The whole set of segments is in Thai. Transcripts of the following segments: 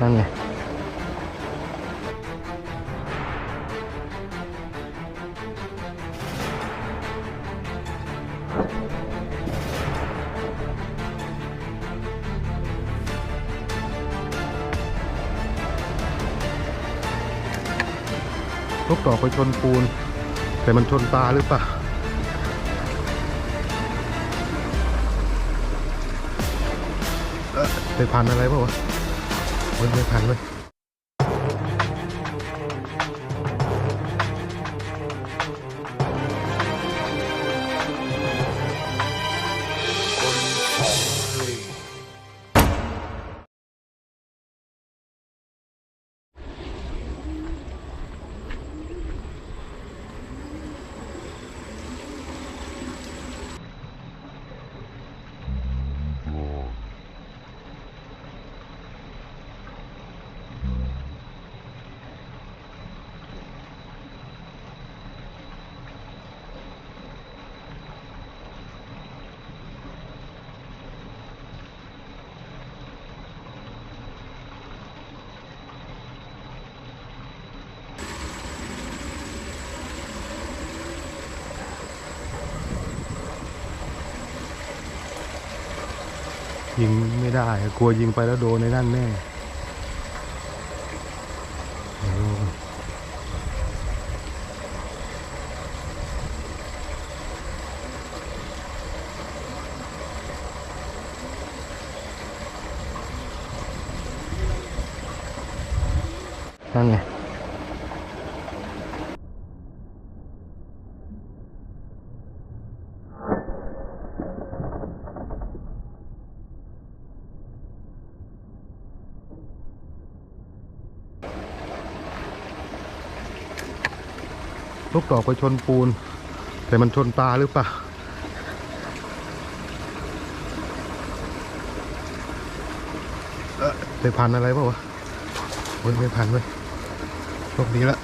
นั่นไงลูกดอไปชนปูน แต่มันชนตาหรือเปล่าไปพันอะไรเปล่าวะ เฮ้ยไม่พันเลย ยิงไม่ได้ กลัวยิงไปแล้วโดนในนั่นแน่โอ้นั่นไง ลูกดอกไปชนปูน แต่มันชนตาหรือเปล่าเออไปพันอะไรเปล่าวะโอ้ยไม่พันเว้ยโชคดีละ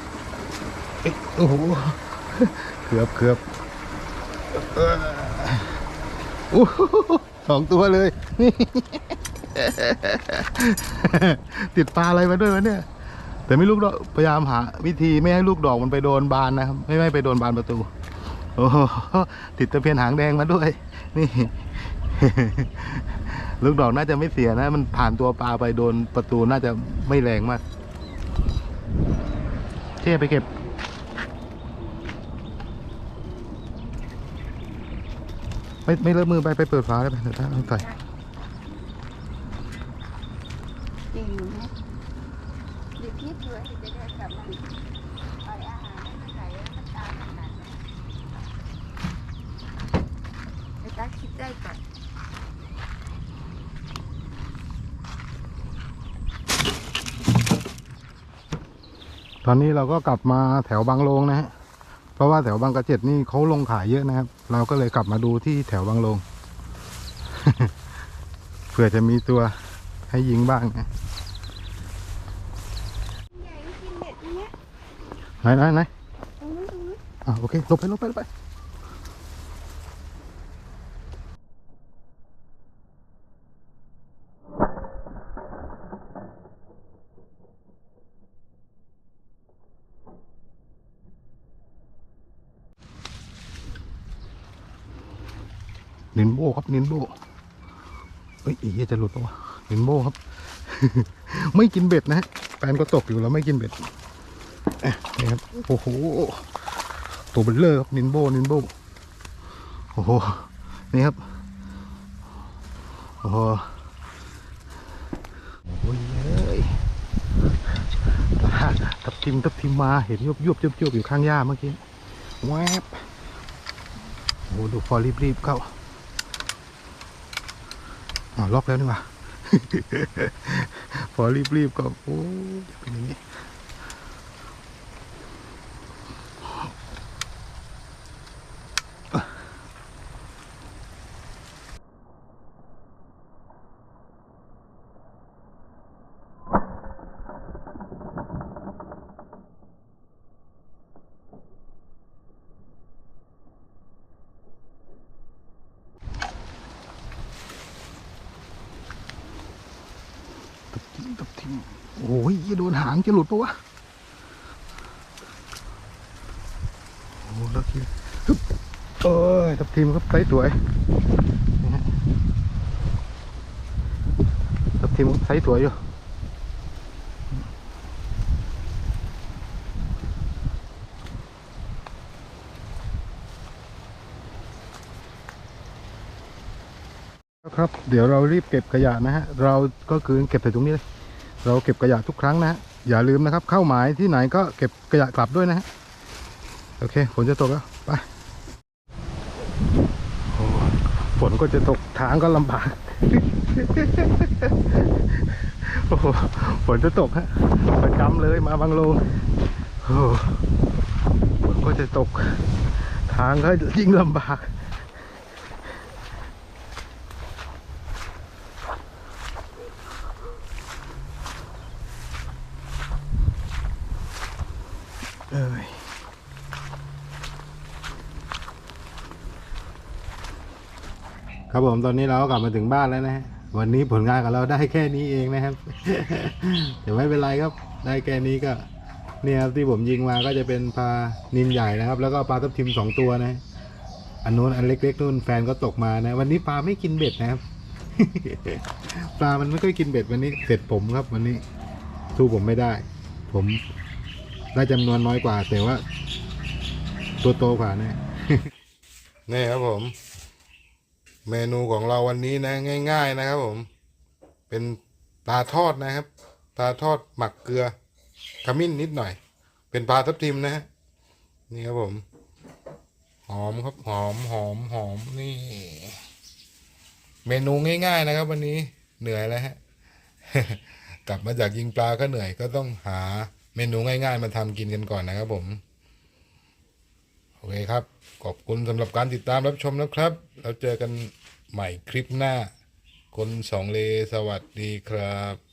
เอ๊ะโอ้โหเกือบเกือบอ่อโอ้สองตัวเลยนี่ติดปลาอะไรมาด้วยวะเนี่ย แต่ไม่ลูกดอกพยายามหา วิธีไม่ให้ลูกดอกมันไปโดนบานนะครับ ไม่ไม่ไปโดนบานประตู โอ้โหติดตะเพียนหางแดงมาด้วย นี่ ลูกดอกน่าจะไม่เสียนะ มันผ่านตัวปลาไปโดนประตูน่าจะไม่แรงมากเช่ไปเก็บไม่ไม่เลิกมือไปไปเปิดฝาได้ไหมเดี๋ยวถ้าต้องใส่ คิดดูว่จะได้กลับมาเอาอาหารให้มันไหลแล้วมันตามขนาดนั้นไอ้ตาคิดได้ก่อนตอนนี้เราก็กลับมาแถวบางโลงนะฮะ เพราะว่าแถวบางกระเจ็ดนี่เขาลงขายเยอะนะครับ เราก็เลยกลับมาดูที่แถวบางโลง เผื่อจะมีตัวให้ยิงบ้างนะ ใหญ่กินเด็ดเนี้ย ไหนไหนไหนอะโอเคลงไปลงไปลงไปนินโบครับนินโบเอ้ยอีจะหลุดปะวะนินโบครับ ไม่กินเบ็ดนะฮะแฟนก็ตกอยู่แล้วไม่กินเบ็ด นี่ครับ โอ้โห ตัวเบลเลอร์ครับนินโบนินโบโอ้โห นี่ครับ โอ้โหโอ้ยเอ้ยทับทิมทับทิมมา เห็นยุบยุบยุบยุบอยู่ข้างหญ้าเมื่อกี้ แวบโอ้โห ดูฟอรีบรีบๆเข้าอ๋อล็อกแล้วนี่ว่า พอรีบรีบๆก็โอ้ยเป็นอย่างนี้ โอ้ยโดนหางจะหลุดปะวะโอ้แล้วทีฮึบเอ้ยทับทีมครับไซส์สวยทับทีมครับไซส์สวยอยู่ครับ เดี๋ยวเรารีบเก็บขยะนะฮะ เราก็คือเก็บใส่ตรงนี้เลย เราเก็บขยะทุกครั้งนะฮะอย่าลืมนะครับ เข้าหมายที่ไหนก็เก็บขยะกลับด้วยนะฮะโอเคฝนจะตกแล้วไปโอ้ฝนก็จะตกทางก็ลำบากโอ้ฝนจะตกฮะประจำเลยมาบางโลงโอ้ฝนก็จะตก ทางก็ยิ่งลำบาก เอ้ยครับผมตอนนี้เราก็กลับมาถึงบ้านแล้วนะฮะวันนี้ผลงานของเราได้แค่นี้เองนะครับ เดี๋ยวไม่เป็นไรครับ ได้แค่นี้ก็เนี่ยครับที่ผมยิงมาก็จะเป็นปลานินใหญ่นะครับ แล้วก็ปลาทับทิมสองตัวนะ อันนู้นอันเล็กๆนู่นแฟนก็ตกมานะ วันนี้ปลาไม่กินเบ็ดนะครับ ปลามันไม่ค่อยกินเบ็ดวันนี้เสร็จผมครับวันนี้สู้ผมไม่ได้ ผม ได้จำนวนน้อยกว่า แต่ว่า ตัวโตกว่าแน่ นี่ครับผม เมนูของเราวันนี้นะ ง่าย ๆ นะครับผม เป็นปลาทอดนะครับปลาทอดหมักเกลือขมิ้นนิดหน่อย เป็นปลาทับทิมนะฮะนี่ครับผม หอมครับหอมหอมหอมนี่ เมนูง่าย ๆ นะครับ วันนี้เหนื่อยแล้วฮะ กลับมาจากยิงปลาก็เหนื่อยก็ต้องหา เมนูง่ายๆ มาทำกินกันก่อนนะครับผม โอเคครับ ขอบคุณสำหรับการติดตามรับชมนะครับ แล้วเจอกันใหม่คลิปหน้า คนสองเลสวัสดีครับ